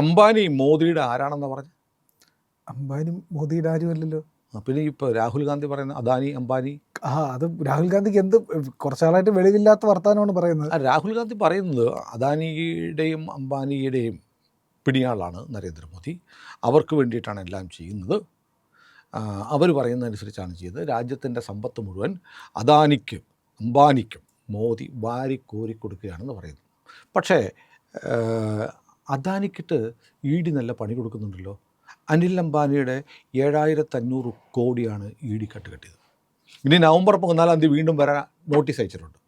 അംബാനി മോദിയുടെ ആരാണെന്ന് പറഞ്ഞു? അംബാനി മോദിയുടെ ആരുമല്ലല്ലോ. പിന്നെ ഇപ്പോൾ രാഹുൽ ഗാന്ധി പറയുന്ന അദാനി അംബാനി. ആ അത് രാഹുൽ ഗാന്ധിക്ക് എന്ത് കുറച്ചാളായിട്ട് വെളിവില്ലാത്ത വർത്തമാനമാണ് പറയുന്നത്. രാഹുൽ ഗാന്ധി പറയുന്നത് അദാനിയുടെയും അംബാനിയുടെയും പിടിയാളാണ് നരേന്ദ്രമോദി. അവർക്ക് വേണ്ടിയിട്ടാണ് എല്ലാം ചെയ്യുന്നത്. അവർ പറയുന്നതനുസരിച്ചാണ് ചെയ്യുന്നത്. രാജ്യത്തിന്റെ സമ്പത്ത് മുഴുവൻ അദാനിക്കും അംബാനിക്കും മോദി വാരി കോരി കൊടുക്കുകയാണെന്ന് പറയുന്നു. പക്ഷേ അദാനിക്കിട്ട് ഇ ഡി നല്ല പണി കൊടുക്കുന്നുണ്ടല്ലോ. അനിൽ അംബാനിയുടെ ഏഴായിരത്തഞ്ഞൂറ് കോടിയാണ് ഇ ഡി കട്ട് കെട്ടിയത്. ഇനി നവംബർ പതിനാലാം തീയതി വീണ്ടും വരാൻ നോട്ടീസ് അയച്ചിട്ടുണ്ട്.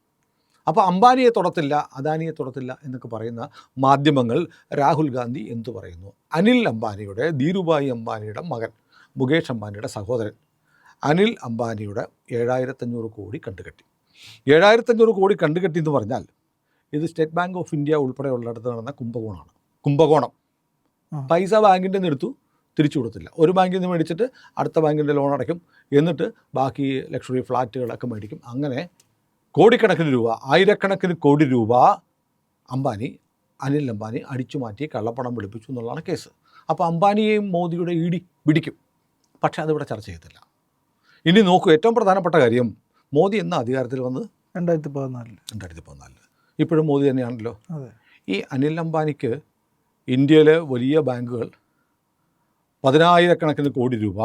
അപ്പോൾ അംബാനിയെ തുടത്തില്ല അദാനിയെ തുടത്തില്ല എന്നൊക്കെ പറയുന്ന മാധ്യമങ്ങൾ രാഹുൽ ഗാന്ധി എന്തു പറയുന്നു? അനിൽ അംബാനിയുടെ ധീരുഭായി അംബാനിയുടെ മകൻ മുകേഷ് അംബാനിയുടെ സഹോദരൻ. അനിൽ അംബാനിയുടെ ഏഴായിരത്തഞ്ഞൂറ് കോടി കണ്ടുകെട്ടി ഏഴായിരത്തഞ്ഞൂറ് കോടി കണ്ടുകെട്ടി എന്ന് പറഞ്ഞാൽ ഇത് സ്റ്റേറ്റ് ബാങ്ക് ഓഫ് ഇന്ത്യ ഉൾപ്പെടെയുള്ളിടത്ത് നടന്ന കുംഭകോണമാണ്. കുംഭകോണം. പൈസ ബാങ്കിന്റെ നിന്ന് എടുത്തു തിരിച്ചു കൊടുത്തില്ല. ഒരു ബാങ്കിൽ നിന്ന് മേടിച്ചിട്ട് അടുത്ത ബാങ്കിന്റെ ലോൺ അടയ്ക്കും. എന്നിട്ട് ബാക്കി ലക്ഷറി ഫ്ലാറ്റുകളൊക്കെ മേടിക്കും. അങ്ങനെ കോടിക്കണക്കിന് രൂപ ആയിരക്കണക്കിന് കോടി രൂപ അംബാനി അനിൽ അംബാനി അടിച്ചു മാറ്റി കള്ളപ്പണം വെളുപ്പിച്ചു എന്നുള്ളതാണ് കേസ്. അപ്പോൾ അംബാനിയെയും മോദിയുടെ ഇടി പിടിക്കും. പക്ഷേ അതിവിടെ ചർച്ച ചെയ്യത്തില്ല. ഇനി നോക്കൂ ഏറ്റവും പ്രധാനപ്പെട്ട കാര്യം മോദി എന്ന അധികാരത്തിൽ വന്ന്? രണ്ടായിരത്തി പതിനാലിൽ രണ്ടായിരത്തി പതിനാലിൽ ഇപ്പോഴും മോദി തന്നെയാണല്ലോ. ഈ അനിൽ അംബാനിക്ക് ഇന്ത്യയിലെ വലിയ ബാങ്കുകൾ പതിനായിരക്കണക്കിന് കോടി രൂപ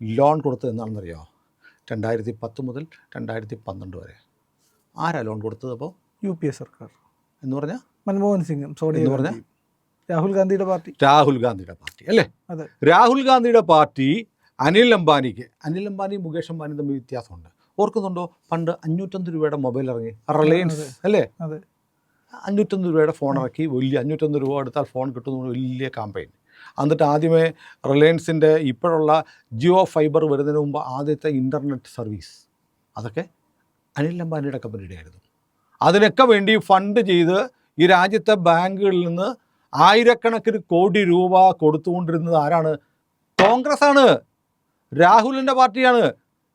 ലോൺ കൊടുത്തത് എന്നാണെന്നറിയോ രണ്ടായിരത്തി പത്ത് മുതൽ രണ്ടായിരത്തി പന്ത്രണ്ട് വരെ. ആരാ ലോൺ കൊടുത്തത് അപ്പോൾ? യു പി എ സർക്കാർ. എന്ന് പറഞ്ഞാൽ മൻമോഹൻ സിംഗും സോണിയ എന്ന് പറഞ്ഞാൽ രാഹുൽ ഗാന്ധിയുടെ പാർട്ടി. രാഹുൽ ഗാന്ധിയുടെ പാർട്ടി അല്ലേ? അതെ. രാഹുൽ ഗാന്ധിയുടെ പാർട്ടി അനിൽ അംബാനിക്ക് അനിൽ അംബാനി മുകേഷ് അംബാനി തമ്മിൽ വ്യത്യാസമുണ്ട്. ഓർക്കുന്നുണ്ടോ? പണ്ട് അഞ്ഞൂറ്റൊന്ന് രൂപയുടെ മൊബൈൽ ഇറങ്ങി. റിലയൻസ് അല്ലേ? അതെ. അഞ്ഞൂറ്റൊന്ന് രൂപയുടെ ഫോൺ ഇറക്കി വലിയ അഞ്ഞൂറ്റൊന്ന് രൂപ എടുത്താൽ ഫോൺ കിട്ടുന്ന വലിയ കാമ്പയിൻ എന്നിട്ട് ആദ്യമേ റിലയൻസിന്റെ ഇപ്പോഴുള്ള ജിയോ ഫൈബർ വരുന്നതിന് മുമ്പ് ആദ്യത്തെ ഇന്റർനെറ്റ് സർവീസ് അതൊക്കെ അനിൽ അംബാനിയുടെ കമ്പനിയുടെ ആയിരുന്നു. അതിനൊക്കെ വേണ്ടി ഫണ്ട് ചെയ്ത് ഈ രാജ്യത്തെ ബാങ്കുകളിൽ നിന്ന് ആയിരക്കണക്കിന് കോടി രൂപ കൊടുത്തുകൊണ്ടിരുന്നത് ആരാണ്? കോൺഗ്രസ് ആണ്. രാഹുലിന്റെ പാർട്ടിയാണ്.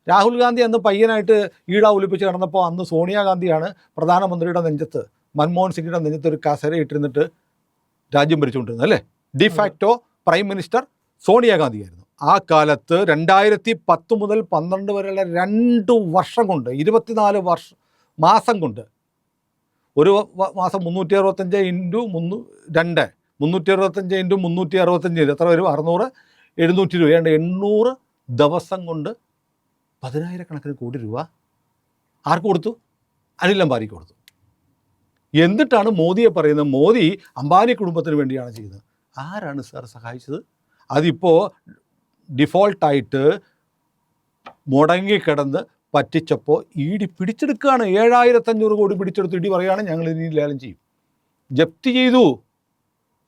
രാഹുൽ ഗാന്ധി അന്ന് പയ്യനായിട്ട് ഈട ഒലിപ്പിച്ച് കിടന്നപ്പോൾ അന്ന് സോണിയാഗാന്ധിയാണ് പ്രധാനമന്ത്രിയുടെ നെഞ്ചത്ത് മൻമോഹൻ സിംഗിന്റെ നെഞ്ചത്ത് ഒരു കസര ഇട്ടിരുന്നിട്ട് രാജ്യം ഭരിച്ചുകൊണ്ടിരുന്നത് അല്ലേ? ഡിഫാക്റ്റോ പ്രൈം മിനിസ്റ്റർ സോണിയാഗാന്ധിയായിരുന്നു ആ കാലത്ത് രണ്ടായിരത്തി പത്ത് മുതൽ പന്ത്രണ്ട് വരെയുള്ള രണ്ട് വർഷം കൊണ്ട് ഇരുപത്തിനാല് വർഷ മാസം കൊണ്ട് ഒരു മാസം മുന്നൂറ്റി അറുപത്തഞ്ച് ഇന്റു മുന്നൂ രണ്ട് മുന്നൂറ്റി അറുപത്തഞ്ച് ഇന്റു മുന്നൂറ്റി അറുപത്തഞ്ച് എത്ര വരും? അറുന്നൂറ് എഴുന്നൂറ്റി രൂപ ഏതാണ്ട് എണ്ണൂറ് ദിവസം കൊണ്ട് പതിനായിരക്കണക്കിന് കോടി രൂപ ആർക്ക് കൊടുത്തു? അനിൽ അംബാനിക്ക് കൊടുത്തു. എന്നിട്ടാണ് മോദിയെ പറയുന്നത്? മോദി അംബാനി കുടുംബത്തിന് വേണ്ടിയാണ് ചെയ്യുന്നത്. ആരാണ് സാർ സഹായിച്ചത്? അതിപ്പോൾ ഡിഫോൾട്ടായിട്ട് മുടങ്ങിക്കിടന്ന് പറ്റിച്ചപ്പോൾ ഇടി പിടിച്ചെടുക്കുകയാണ്. ഏഴായിരത്തഞ്ഞൂറ് കോടി പിടിച്ചെടുത്ത് ഇടി പറയുകയാണ്. ഞങ്ങൾ ഇനി ലേലം ചെയ്യും. ജപ്തി ചെയ്തു.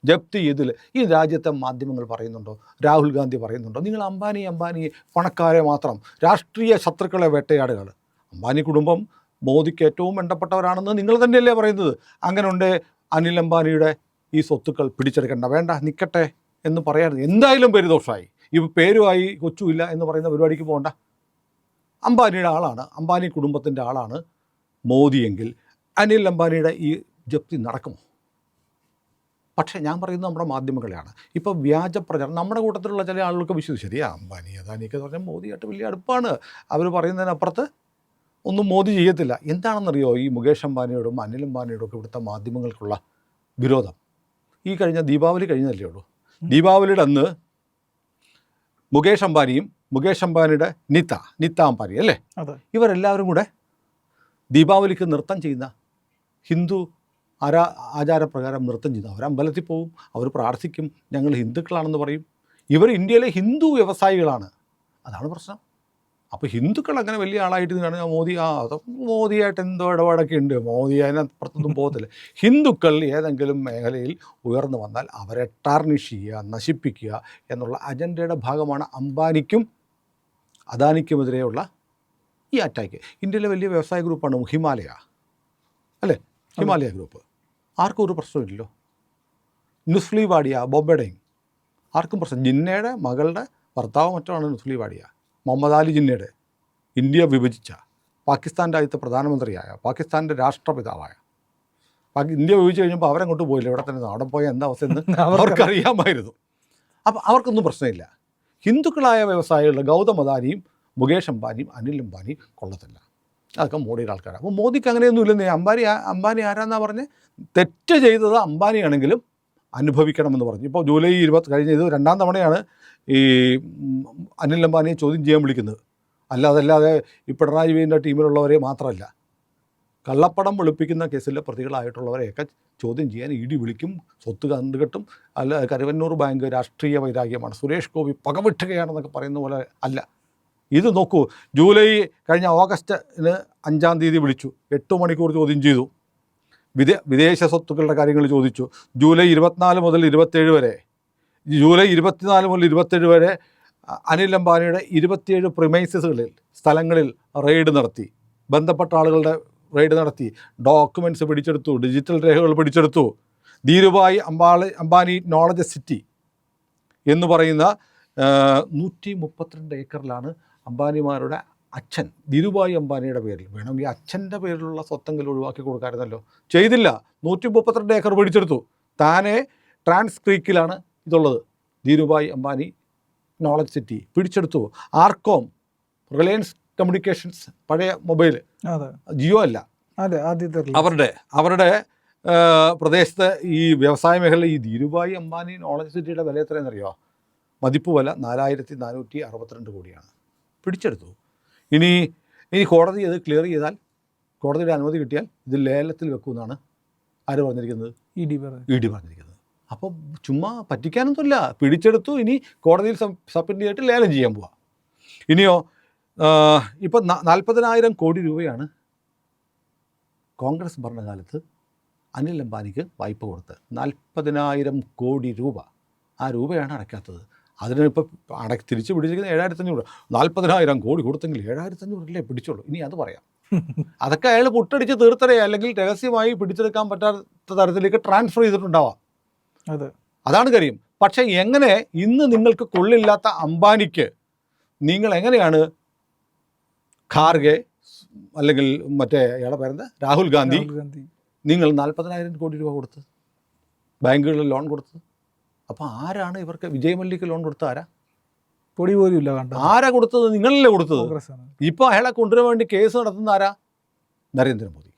ജപ്തി ചെയ്തില്ല. ഈ രാജ്യത്തെ മാധ്യമങ്ങൾ പറയുന്നുണ്ടോ? രാഹുൽ ഗാന്ധി പറയുന്നുണ്ടോ? നിങ്ങൾ അംബാനി അംബാനി പണക്കാരെ മാത്രം രാഷ്ട്രീയ ശത്രുക്കളെ വേട്ടയാടുകൾ അംബാനി കുടുംബം മോദിക്ക് ഏറ്റവും വേണ്ടപ്പെട്ടവരാണെന്ന് നിങ്ങൾ തന്നെയല്ലേ പറയുന്നത്. അങ്ങനെ ഉണ്ട് അനിൽ അംബാനിയുടെ ഈ സ്വത്തുക്കൾ പിടിച്ചെടുക്കേണ്ട. വേണ്ട നിൽക്കട്ടെ എന്ന് പറയാറുണ്ട്. എന്തായാലും പേരുദോഷമായി ഇപ്പോൾ പേരുമായി കൊച്ചുമില്ല എന്ന് പറയുന്ന പരിപാടിക്ക് പോകണ്ട. അംബാനിയുടെ ആളാണ്. അംബാനി കുടുംബത്തിന്റെ ആളാണ് മോദിയെങ്കിൽ അനിൽ അംബാനിയുടെ ഈ ജപ്തി നടക്കുമോ? പക്ഷേ ഞാൻ പറയുന്നത് നമ്മുടെ മാധ്യമങ്ങളെയാണ്. ഇപ്പോൾ വ്യാജ പ്രചാരണം നമ്മുടെ കൂട്ടത്തിലുള്ള ചില ആളുകൾക്ക് വിശ്വസിച്ചു ശരിയാ അംബാനി അദാനിയൊക്കെ പറഞ്ഞാൽ മോദിയായിട്ട് വലിയ അടുപ്പാണ്. അവർ പറയുന്നതിനപ്പുറത്ത് ഒന്നും മോദി ചെയ്യത്തില്ല. എന്താണെന്നറിയോ ഈ മുകേഷ് അംബാനിയോടും അനിൽ അംബാനിയോടും ഒക്കെ ഇവിടുത്തെ മാധ്യമങ്ങൾക്കുള്ള വിരോധം. ഈ കഴിഞ്ഞ ദീപാവലി കഴിഞ്ഞതല്ലേ ഉള്ളൂ. ദീപാവലിയുടെ അന്ന് മുകേഷ് അംബാനിയും മുകേഷ് അംബാനിയുടെ നിത്ത നിത്ത അംബാനി അല്ലേ? ഇവരെല്ലാവരും കൂടെ ദീപാവലിക്ക് നൃത്തം ചെയ്യുന്ന ഹിന്ദു ആരാ ആചാരപ്രകാരം നൃത്തം ചെയ്യുന്നു അവർ അമ്പലത്തിൽ പോവും അവർ പ്രാർത്ഥിക്കും ഞങ്ങൾ ഹിന്ദുക്കളാണെന്ന് പറയും. ഇവർ ഇന്ത്യയിലെ ഹിന്ദു വ്യവസായികളാണ്. അതാണ് പ്രശ്നം. അപ്പോൾ ഹിന്ദുക്കൾ അങ്ങനെ വലിയ ആളായിട്ട് കാണുക മോദി ആ മോദിയായിട്ട് എന്തോ ഇടപാടൊക്കെ ഉണ്ട് മോദി അതിനപ്പുറത്തൊന്നും പോകത്തില്ല. ഹിന്ദുക്കൾ ഏതെങ്കിലും മേഖലയിൽ ഉയർന്നു വന്നാൽ അവരെ ടാർണിഷ് ചെയ്യുക നശിപ്പിക്കുക എന്നുള്ള അജണ്ടയുടെ ഭാഗമാണ് അംബാനിക്കും അദാനിക്കുമെതിരെയുള്ള ഈ അറ്റാക്ക് ഇന്ത്യയിലെ വലിയ വ്യവസായ ഗ്രൂപ്പാണ് ഹിമാലയ. അല്ലേ? ഹിമാലയ ഗ്രൂപ്പ് ആർക്കും ഒരു പ്രശ്നമില്ലല്ലോ. നുസ്ലി വാടിയ ബൊബഡയും ആർക്കും പ്രശ്നം. ജിന്നയുടെ മകളുടെ ഭർത്താവ് മറ്റുമാണ് നുസ്ലി വാഡിയ മുഹമ്മദ് അലി ജിന്നയുടെ ഇന്ത്യ വിഭജിച്ച പാകിസ്ഥാന്റെ ആദ്യത്തെ പ്രധാനമന്ത്രിയായ പാകിസ്ഥാന്റെ രാഷ്ട്രപിതാവായ. പാകി- ഇന്ത്യ വിഭജിച്ച് കഴിഞ്ഞപ്പോൾ അവരങ്ങോട്ട് പോയില്ല? ഇവിടെ തന്നെ. അവിടെ പോയ എന്താ അവസ്ഥ എന്ന് അവർക്കറിയാമായിരുന്നു. അപ്പം അവർക്കൊന്നും പ്രശ്നമില്ല. ഹിന്ദുക്കളായ വ്യവസായികളുടെ ഗൗതം അദാനിയും മുകേഷ് അംബാനിയും അനിൽ അംബാനിയും കൊള്ളത്തില്ല. അതൊക്കെ മോഡിയുടെ ആൾക്കാരാണ് അപ്പോൾ മോദിക്ക് അങ്ങനെയൊന്നും ഇല്ലെന്നേ അംബാനി അംബാനി ആരാന്നാ പറഞ്ഞ്? തെറ്റ് ചെയ്തത് അംബാനിയാണെങ്കിലും അനുഭവിക്കണമെന്ന് പറഞ്ഞു. ഇപ്പോൾ ജൂലൈ ഇരുപത്തി കഴിഞ്ഞ ഇത് രണ്ടാം തവണയാണ് ഈ അനിൽ അംബാനിയെ ചോദ്യം ചെയ്യാൻ വിളിക്കുന്നത്. അല്ലാതെ അല്ലാതെ ഈ പിണറായി വിജയന്റെ ടീമിലുള്ളവരെ മാത്രമല്ല കള്ളപ്പണം വെളുപ്പിക്കുന്ന കേസിലെ പ്രതികളായിട്ടുള്ളവരെയൊക്കെ ചോദ്യം ചെയ്യാൻ ഇടി വിളിക്കും സ്വത്ത് കണ്ടുകെട്ടും അല്ല കരുവന്നൂർ ബാങ്ക് രാഷ്ട്രീയ വൈരാഗ്യമാണ്. സുരേഷ് ഗോപി പകവിട്ടുകയാണെന്നൊക്കെ പറയുന്ന പോലെ അല്ല. ഇത് നോക്കൂ ജൂലൈ കഴിഞ്ഞ ഓഗസ്റ്റിന് അഞ്ചാം തീയതി വിളിച്ചു. എട്ട് മണിക്കൂർ ചോദ്യം ചെയ്തു. വിദേ വിദേശ സ്വത്തുക്കളുടെ കാര്യങ്ങൾ ചോദിച്ചു. ജൂലൈ ഇരുപത്തിനാല് മുതൽ ഇരുപത്തേഴ് വരെ ജൂലൈ ഇരുപത്തിനാല് മുതൽ ഇരുപത്തേഴ് വരെ അനിൽ അംബാനിയുടെ ഇരുപത്തിയേഴ് പ്രിമൈസസുകളിൽ സ്ഥലങ്ങളിൽ റെയ്ഡ് നടത്തി. ബന്ധപ്പെട്ട ആളുകളുടെ റെയ്ഡ് നടത്തി. ഡോക്യുമെന്റ്സ് പിടിച്ചെടുത്തു. ഡിജിറ്റൽ രേഖകൾ പിടിച്ചെടുത്തു. ധീരുഭായ് അംബാളി അംബാനി നോളജ് സിറ്റി എന്ന് പറയുന്ന നൂറ്റി മുപ്പത്തിരണ്ട് ഏക്കറിലാണ് അംബാനിമാരുടെ അച്ഛൻ ധീരുഭായ് അംബാനിയുടെ പേരിൽ. വേണമെങ്കിൽ അച്ഛന്റെ പേരിലുള്ള സ്വത്തെങ്കിലും ഒഴിവാക്കി കൊടുക്കാമായിരുന്നല്ലോ ചെയ്തില്ല. നൂറ്റി മുപ്പത്തിരണ്ട് ഏക്കർ പിടിച്ചെടുത്തു. താനെ ട്രാൻസ് ക്രീക്കിലാണ് ഇതുള്ളത്. ധീരുഭായ് അംബാനി നോളജ് സിറ്റി പിടിച്ചെടുത്തു. ആർക്കോം റിലയൻസ് കമ്മ്യൂണിക്കേഷൻസ് പഴയ മൊബൈൽ ജിയോ അല്ല. അവരുടെ അവരുടെ പ്രദേശത്തെ പ്രദേശത്ത് ഈ വ്യവസായ മേഖലയിൽ ഈ ധീരുഭായ് അംബാനി നോളജ് സിറ്റിയുടെ വില എത്രയെന്നറിയോ മതിപ്പ് വില നാലായിരത്തി നാനൂറ്റി അറുപത്തിരണ്ട് കോടിയാണ്. പിടിച്ചെടുത്തു. ഇനി ഇനി കോടതി ഇത് ക്ലിയർ ചെയ്താൽ കോടതിയുടെ അനുമതി കിട്ടിയാൽ ഇത് ലേലത്തിൽ വെക്കുമെന്നാണ് ആര് പറഞ്ഞിരിക്കുന്നത്? ഇ ഡി പറഞ്ഞു ഇ ഡി പറഞ്ഞിരിക്കുന്നത്. അപ്പോൾ ചുമ്മാ പറ്റിക്കാനൊന്നുമില്ല. പിടിച്ചെടുത്തു ഇനി കോടതിയിൽ സബ്മിറ്റ് ചെയ്തിട്ട് ലേലം ചെയ്യാൻ പോവാം. ഇനിയോ ഇപ്പം നാൽപ്പതിനായിരം കോടി രൂപയാണ് കോൺഗ്രസ് ഭരണകാലത്ത് അനിൽ അംബാനിക്ക് വായ്പ കൊടുത്ത് നാൽപ്പതിനായിരം കോടി രൂപ. ആ രൂപയാണ് അടയ്ക്കാത്തത്. അതിന് ഇപ്പോൾ അടക്കി തിരിച്ച് പിടിച്ചിരിക്കുന്നത് ഏഴായിരത്തഞ്ഞൂറ് നാൽപ്പതിനായിരം കോടി കൊടുത്തെങ്കിൽ ഏഴായിരത്തഞ്ഞൂറല്ലേ പിടിച്ചുള്ളൂ. ഇനി അത് പറയാം. അതൊക്കെ അയാൾ പൊട്ടടിച്ച് തീർത്തരേ അല്ലെങ്കിൽ രഹസ്യമായി പിടിച്ചെടുക്കാൻ പറ്റാത്ത തരത്തിലേക്ക് ട്രാൻസ്ഫർ ചെയ്തിട്ടുണ്ടാവാം. അതെ. അതാണ് കാര്യം. പക്ഷേ എങ്ങനെ ഇന്ന് നിങ്ങൾക്ക് കൊള്ളില്ലാത്ത അംബാനിക്ക് നിങ്ങൾ എങ്ങനെയാണ് ഖാർഗെ അല്ലെങ്കിൽ മറ്റേ ഇയാളെ പേരെന്താ? രാഹുൽ ഗാന്ധി രാഹുൽ ഗാന്ധി. നിങ്ങൾ നാൽപ്പതിനായിരം കോടി രൂപ കൊടുത്ത് ബാങ്കുകളിൽ ലോൺ കൊടുത്ത് അപ്പോൾ ആരാണ് ഇവർക്ക് വിജയ് മല്ലിക്ക് ലോൺ കൊടുത്ത ആരാ? പൊടി പോലും ഇല്ല കണ്ട? ആരാ കൊടുത്തത്? നിങ്ങളല്ലേ കൊടുത്തത്. ഇപ്പോൾ അയാളെ കൊണ്ടുവരാൻ വേണ്ടി കേസ് നടത്തുന്ന ആരാ? നരേന്ദ്രമോദി.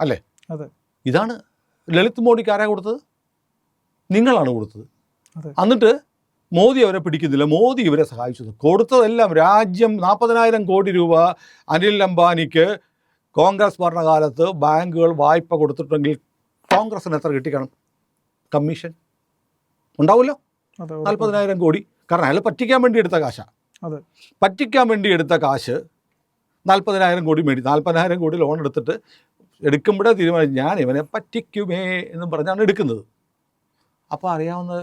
അല്ലേ? അതെ. ഇതാണ് ലളിത് മോഡിക്ക് ആരാ കൊടുത്തത്? നിങ്ങളാണ് കൊടുത്തത്. എന്നിട്ട് മോദി അവരെ പിടിക്കുന്നില്ല. മോദി ഇവരെ സഹായിച്ചത്. കൊടുത്തതെല്ലാം രാജ്യം നാൽപ്പതിനായിരം കോടി രൂപ അനിൽ അംബാനിക്ക് കോൺഗ്രസ് ഭരണകാലത്ത് ബാങ്കുകൾ വായ്പ കൊടുത്തിട്ടുണ്ടെങ്കിൽ കോൺഗ്രസിന് എത്ര കിട്ടിക്കണം? കമ്മീഷൻ? ഉണ്ടാവുമല്ലോ? നാൽപ്പതിനായിരം കോടി. കാരണം അയാൾ പറ്റിക്കാൻ വേണ്ടി എടുത്ത കാശാണ് അതെ. പറ്റിക്കാൻ വേണ്ടി എടുത്ത കാശ് നാൽപ്പതിനായിരം കോടി മേടി നാൽപ്പതിനായിരം കോടി ലോൺ എടുത്തിട്ട് എടുക്കുമ്പോഴേ തീരുമാനിച്ചു ഞാൻ ഇവനെ പറ്റിക്കുമേ എന്ന് പറഞ്ഞാണ് എടുക്കുന്നത്. അപ്പോൾ അറിയാവുന്ന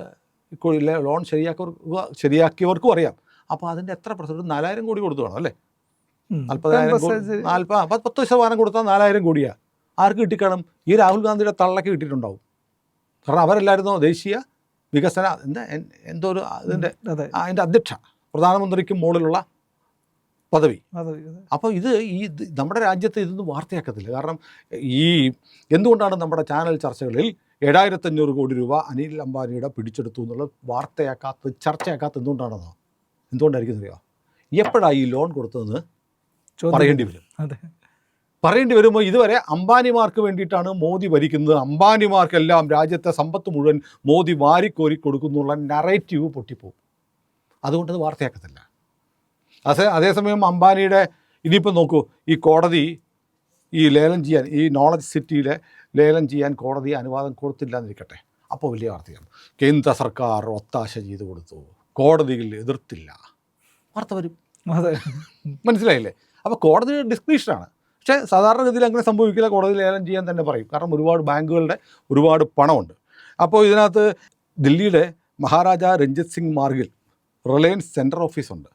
ലോൺ ശരിയാക്കിയവർക്ക് ശരിയാക്കിയവർക്കും അറിയാം. അപ്പോൾ അതിന്റെ എത്ര പെർസെന്റ് നാലായിരം കോടി കൊടുത്തു വേണം അല്ലേ. നാൽപ്പതിനായിരം കോടി 10% നാൽപ്പത് പത്ത് ശതമാനം കൊടുത്താൽ നാലായിരം കോടിയാണ് ആർക്ക് കിട്ടിക്കണം? ഈ രാഹുൽ ഗാന്ധിയുടെ തള്ളക്ക് കിട്ടിയിട്ടുണ്ടാവും. കാരണം അവരല്ലായിരുന്നോ ദേശീയ വികസന എന്താ ഒരു അതിന്റെ അതെ. അതിന്റെ അധ്യക്ഷ പ്രധാനമന്ത്രിക്ക് മുകളിലുള്ള പദവി. അപ്പോൾ ഇത് ഈ നമ്മുടെ രാജ്യത്ത് ഇതൊന്നും വാർത്തയാക്കത്തില്ല. കാരണം ഈ എന്തുകൊണ്ടാണ് നമ്മുടെ ചാനൽ ചർച്ചകളിൽ ഏഴായിരത്തഞ്ഞൂറ് കോടി രൂപ അനിൽ അംബാനിയുടെ പിടിച്ചെടുത്തു എന്നുള്ളത് വാർത്തയാക്കാത്ത ചർച്ചയാക്കാത്ത എന്തുകൊണ്ടാണെന്നോ എന്തുകൊണ്ടായിരിക്കും അറിയാം എപ്പോഴാണ് ഈ ലോൺ കൊടുത്തതെന്ന് പറയേണ്ടി വരും. അതെ. പറയേണ്ടി വരുമ്പോൾ ഇതുവരെ അംബാനിമാർക്ക് വേണ്ടിയിട്ടാണ് മോദി ഭരിക്കുന്നത്. അംബാനിമാർക്കെല്ലാം രാജ്യത്തെ സമ്പത്ത് മുഴുവൻ മോദി വാരിക്കോരി കൊടുക്കുന്നുള്ള നറേറ്റീവ് പൊട്ടിപ്പോവും അതുകൊണ്ടത് അത് വാർത്തയാക്കത്തില്ല. അതേ അതേസമയം അംബാനിയുടെ ഇനിയിപ്പോൾ നോക്കൂ ഈ കോടതി ഈ ലേലം ചെയ്യാൻ ഈ നോളജ് സിറ്റിയിലെ ലേലം ചെയ്യാൻ കോടതി അനുവാദം കൊടുത്തില്ല എന്നിരിക്കട്ടെ അപ്പോൾ വലിയ വാർത്തയാണ്. കേന്ദ്ര സർക്കാർ ഒത്താശ ചെയ്ത് കൊടുത്തു. കോടതിയിൽ എതിർത്തില്ല. വാർത്ത വരും. മനസ്സിലായില്ലേ? അപ്പോൾ കോടതി ഡിസ്ക്രിപ്ഷനാണ് പക്ഷേ സാധാരണഗതിയിൽ അങ്ങനെ സംഭവിക്കില്ല. കോടതി ലേലം ചെയ്യാൻ തന്നെ പറയും. കാരണം ഒരുപാട് ബാങ്കുകളുടെ ഒരുപാട് പണമുണ്ട്. അപ്പോൾ ഇതിനകത്ത് ദില്ലിയുടെ മഹാരാജ രഞ്ജിത് സിംഗ് മാർഗിൽ റിലയൻസ് സെൻട്രൽ ഓഫീസുണ്ട്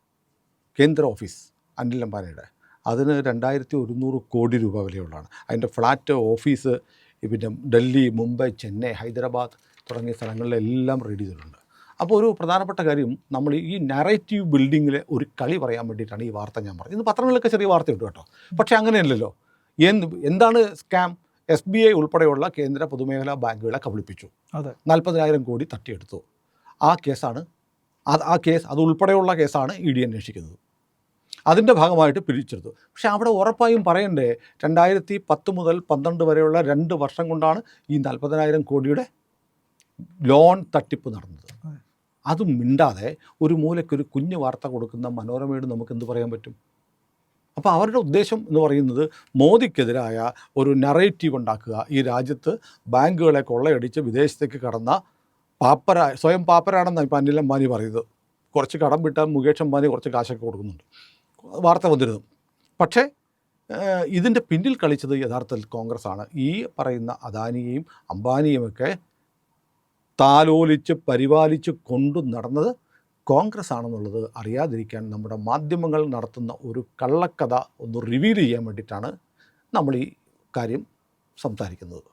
കേന്ദ്ര ഓഫീസ് അനിൽ അംബാനിയുടെ. അതിന് രണ്ടായിരത്തി ഒരുന്നൂറ് കോടി രൂപ വിലയുള്ളതാണ്. അതിന്റെ ഫ്ലാറ്റ് ഓഫീസ് പിന്നെ ഡൽഹി മുംബൈ ചെന്നൈ ഹൈദരാബാദ് തുടങ്ങിയ സ്ഥലങ്ങളിലെല്ലാം റെഡി ചെയ്തിട്ടുണ്ട്. അപ്പോൾ ഒരു പ്രധാനപ്പെട്ട കാര്യം നമ്മൾ ഈ നറേറ്റീവ് ബിൽഡിങ്ങിലെ ഒരു കളി പറയാൻ വേണ്ടിയിട്ടാണ് ഈ വാർത്ത ഞാൻ പറഞ്ഞത്. ഇന്ന് പത്രങ്ങളിലൊക്കെ ചെറിയ വാർത്തയുണ്ട് കേട്ടോ. പക്ഷേ അങ്ങനെയല്ലല്ലോ. എന്ത് എന്താണ് സ്കാം എസ് ബി ഐ ഉൾപ്പെടെയുള്ള കേന്ദ്ര പൊതുമേഖലാ ബാങ്കുകളെ കബളിപ്പിച്ചു. അതെ. നാൽപ്പതിനായിരം കോടി തട്ടിയെടുത്തു. ആ കേസാണ് അത് ആ കേസ് അത് ഉൾപ്പെടെയുള്ള കേസാണ് ഇ ഡി അന്വേഷിക്കുന്നത്. അതിന്റെ ഭാഗമായിട്ട് പിരിച്ചെടുത്തു. പക്ഷേ അവിടെ ഉറപ്പായും പറയണ്ടേ രണ്ടായിരത്തി പത്ത് മുതൽ പന്ത്രണ്ട് വരെയുള്ള രണ്ട് വർഷം കൊണ്ടാണ് ഈ നാൽപ്പതിനായിരം കോടിയുടെ ലോൺ തട്ടിപ്പ് നടന്നത്. അതെ. മിണ്ടാതെ ഒരു മൂലയ്ക്കൊരു കുഞ്ഞു വാർത്ത കൊടുക്കുന്ന മനോരമയോട് നമുക്ക് എന്ത് പറയാൻ പറ്റും? അപ്പോൾ അവരുടെ ഉദ്ദേശം എന്ന് പറയുന്നത് മോദിക്കെതിരായ ഒരു നറേറ്റീവ് ഉണ്ടാക്കുക. ഈ രാജ്യത്ത് ബാങ്കുകളെ കൊള്ളയടിച്ച് വിദേശത്തേക്ക് കടന്ന പാപ്പര സ്വയം പാപ്പരാണെന്നാണ് ഇപ്പോൾ അനിൽ അംബാനി പറയുന്നത്. കുറച്ച് കടം വിട്ടാൽ മുകേഷ് അംബാനി കുറച്ച് കാശൊക്കെ കൊടുക്കുന്നുണ്ട്. വാർത്ത വന്നിരുന്നു. പക്ഷേ ഇതിന്റെ പിന്നിൽ കളിച്ചത് യഥാർത്ഥത്തിൽ കോൺഗ്രസ് ആണ് ഈ പറയുന്ന അദാനിയെയും അംബാനിയുമൊക്കെ താലോലിച്ച് പരിപാലിച്ച് കൊണ്ടു നടന്നത് കോൺഗ്രസ് ആണെന്നുള്ളത് അറിയാതിരിക്കാൻ നമ്മുടെ മാധ്യമങ്ങൾ നടത്തുന്ന ഒരു കള്ളക്കഥ ഒന്ന് റിവീൽ ചെയ്യാൻ വേണ്ടിയിട്ടാണ് നമ്മൾ ഈ കാര്യം സംസാരിക്കുന്നത്.